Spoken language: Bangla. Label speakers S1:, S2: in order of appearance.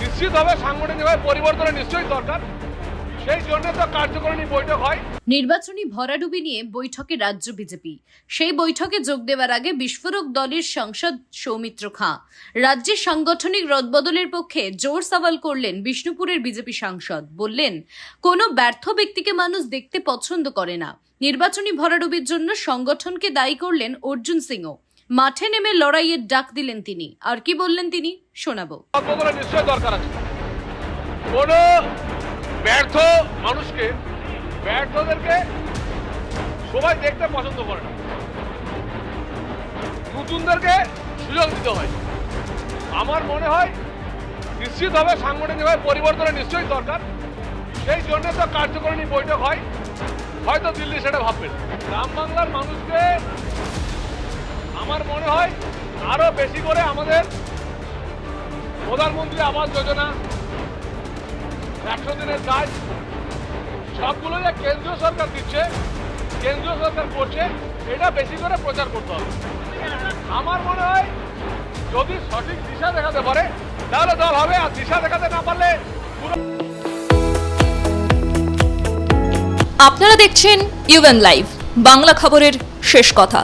S1: নিশ্চিতভাবে সাংগঠনিকভাবে পরিবর্তনের নিশ্চয়ই দরকার।
S2: নির্বাচনী ভরাডুবি নিয়ে বৈঠকে রাজ্য বিজেপি। সেই বৈঠকে যোগ দেওয়ার আগে বিস্ফোরক দলের সাংসদ সৌমিত্র খাঁ। রাজ্যের সাংগঠনিক রদবদলের পক্ষে জোর সওয়াল করলেন বিষ্ণুপুরের বিজেপি সাংসদ। বললেন, কোনো ব্যর্থ ব্যক্তিকে মানুষ দেখতে পছন্দ করে না। নির্বাচনী ভরাডুবির জন্য সংগঠনকে দায়ী করলেন অর্জুন সিংও। মাঠে নেমে লড়াইয়ের ডাক দিলেন তিনি। আর কি বললেন তিনি? শোনাবো।
S1: নিশ্চয়ই দরকার আছে। কোনো ব্যর্থ মানুষকে, ব্যর্থদেরকে সবাই দেখতে পছন্দ করে না। নতুনদেরকে সুযোগ দিতে হয়। আমার মনে হয় নিশ্চিতভাবে সাংগঠনিকভাবে পরিবর্তনের নিশ্চয়ই দরকার। সেই জন্য তো কার্যকরণী বৈঠক হয়। হয়তো দিল্লি সেটা ভাববেন গ্রাম বাংলার মানুষকে আমার মনে হয় আরও বেশি করে আমাদের প্রধানমন্ত্রী আবাস যোজনা, একশো দিনের কাজ, সবগুলো যে কেন্দ্রীয় সরকার দিচ্ছে, কেন্দ্রীয় সরকার করছে, এটা বেশি করে প্রচার করতে হবে। আমার মনে হয় যদি সঠিক দিশা দেখাতে পারে, তাহলে দল হবে, আর দিশা দেখাতে না পারলে
S3: আপনারা দেখছেন ইউএন লাইভ বাংলা খবরের শেষ কথা।